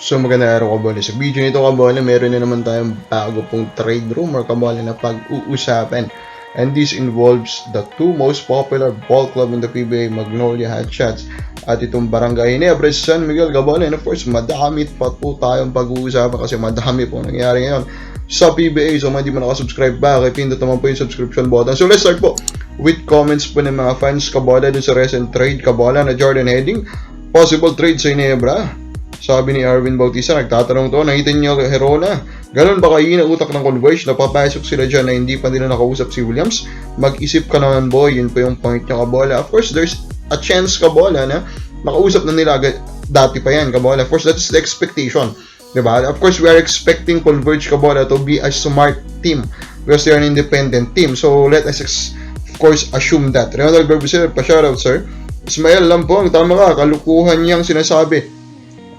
So maganda araw kabole. Sa video nito kabole, meron na naman tayong bago pong trade rumor kabole na pag-uusapan. And this involves the two most popular ball club in the PBA, Magnolia Hotshots at itong Barangay Nebra, San Miguel Kabole. And of course, madami pa po tayong pag-uusapan kasi madami po nangyari ngayon sa PBA. So hindi mo nakasubscribe ba, pindot naman po yung subscription button. So let's start po with comments po ng mga fans Kabole dun sa recent trade Kabole na Jordan Heading. Possible trade sa Inebra. Sabi ni Arvin Bautista, nagtatanong to, nakita niyo Herona, ganun ba kayo utak ng Converge, napapasok sila dyan na hindi pa nila nakausap si Williams? Mag-isip ka naman boy, yun po yung point niya Kabola. Of course, there's a chance Kabola na nakausap na nila agad, dati pa yan Kabola. Of course, that's the expectation. Diba? Of course, we are expecting Converge Kabola to be a smart team because they are an independent team. So, let us, of course, assume that. Ronald Barbusel, pa-shoutout, sir. Ismael Lampong, tama ka, kalukuhan niyang sinasabi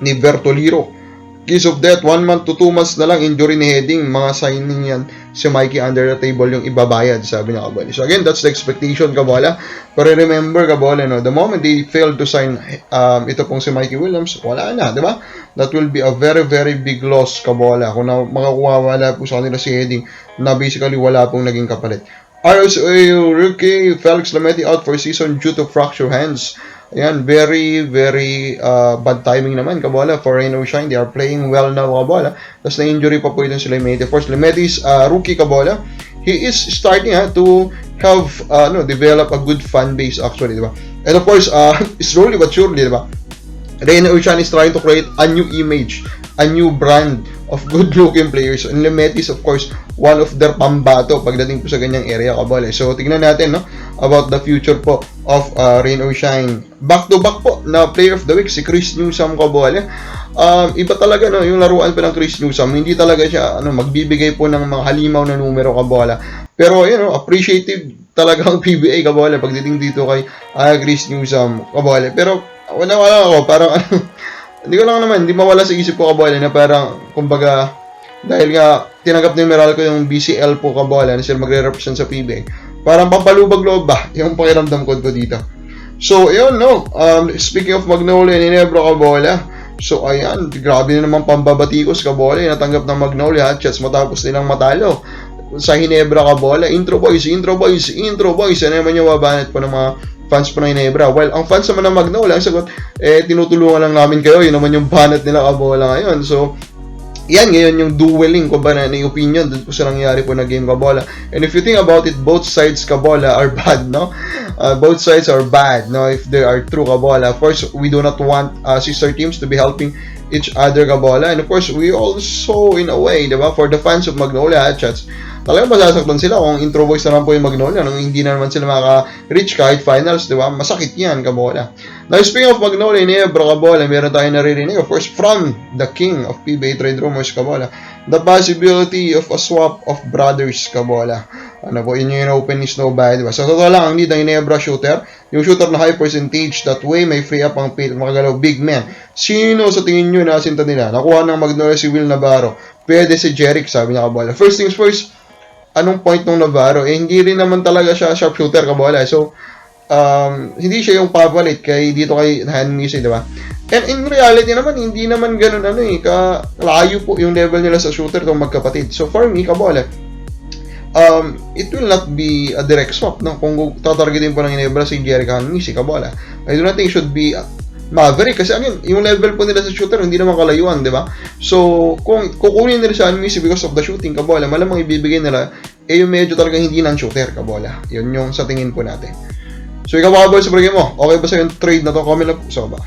ni Bertoliro. Case of death, 1 month to 2 months na lang injury ni Heading, mga signing yan si Mikey under the table yung ibabayad, sabi niya Kabali. So again, that's the expectation, Kabala. Pero remember, Kabala, no, the moment they failed to sign um, ito pong si Mikey Williams, wala na, di ba? That will be a very, very big loss, Kabala. Kung na, makakuha po sa kanila si Heading, na basically wala pong naging kapalit. RSA rookie Felix Lameti out for season due to fracture hands. Ayan, very, very uh, bad timing naman, Kabola, for Reno Shine. They are playing well now, Kabola. Tapos na-injury pa po ito si Lemete. Of course, Lemete is uh, rookie, Kabola. He is starting ha, to have, uh, no, develop a good fan base actually, di ba? And of course, uh, slowly but surely, di ba? Reno Shine is trying to create a new image, a new brand of good-looking players. And Lemete is, of course, one of their pambato pagdating po sa ganyang area, Kabola. So, tignan natin, no? About the future po of uh, Rain or Shine. Back to back po na player of the week si Chris Newsom Kabole. Um, iba talaga no, yung laruan pa ng Chris Newsom, hindi talaga siya ano magbibigay po ng mga halimaw na numero Kabola. Pero you know, appreciative talaga ang PBA Kabola pagdating dito kay uh, Chris Newsom Kabole. Pero wala wala ako, parang ano, hindi ko lang naman, hindi mawala sa isip ko Kabola na parang kumbaga dahil nga tinanggap ni Meralco yung BCL po Kabola na sila magre-represent sa PBA parang pampalubag loob ba yung pakiramdam ko dito. So, ayun, no. Um, speaking of Magnolia, Ninebra Cabola. So, ayan, grabe na naman pambabatikos Cabola. Natanggap ng Magnolia Hotshots matapos nilang matalo sa Hinebra Cabola. Intro boys, intro boys, intro boys. Ano naman yung babanat po ng mga fans po ng Hinebra. Well, ang fans naman ng Magnolia, ang sagot, eh, tinutulungan lang namin kayo. Yun naman yung banat nila Cabola ngayon. So, yan ngayon yung dueling ko ba na yung opinion dun po sa nangyari po na game Kabola. And if you think about it, both sides Kabola are bad, no? Uh, both sides are bad, no? If they are true Kabola. Of course, we do not want uh, sister teams to be helping each other Kabola. And of course, we also, in a way, di ba, for the fans of Magnolia Hotshots, talagang masasaktan sila kung intro voice na naman po yung Magnolia nung hindi na naman sila makaka-reach kahit finals, di ba? Masakit yan, Kabola. Now, speaking of Magnolia, Niebra, Kabola, meron tayong naririnig, of course, from the king of PBA trade rumors, Kabola, the possibility of a swap of brothers, Kabola. Ano po, yun yung open ni Snowball, di ba? So, totoo lang, ang need ng Inebra shooter, yung shooter na high percentage, that way may free up ang pay, makagalaw big man. Sino sa tingin nyo na asinta nila? Nakuha ng Magnolia si Will Navarro. Pwede si Jerick, sabi niya Kabola. First things first, anong point ng Navarro? Eh, hindi rin naman talaga siya sharpshooter, Kabola. So, um, hindi siya yung papalit kay dito kay Han Misi, di ba? And in reality naman, hindi naman ganun ano eh, ka layo po yung level nila sa shooter tong magkapatid. So for me, kabola, um, it will not be a direct swap, no? Kung tatargetin po ng Inebra si Jericho Han Misi, kabola. I do not think should be Maverick kasi again, yung level po nila sa shooter hindi naman kalayuan, di ba? So, kung kukunin nila si Anmisi because of the shooting, kabola, malamang ibibigay nila eh yung medyo talaga hindi ng shooter, kabola. Yun yung sa tingin po natin. So, ikaw mga boys, sa mo, okay ba sa yung trade na to? Comment lang po sa baba.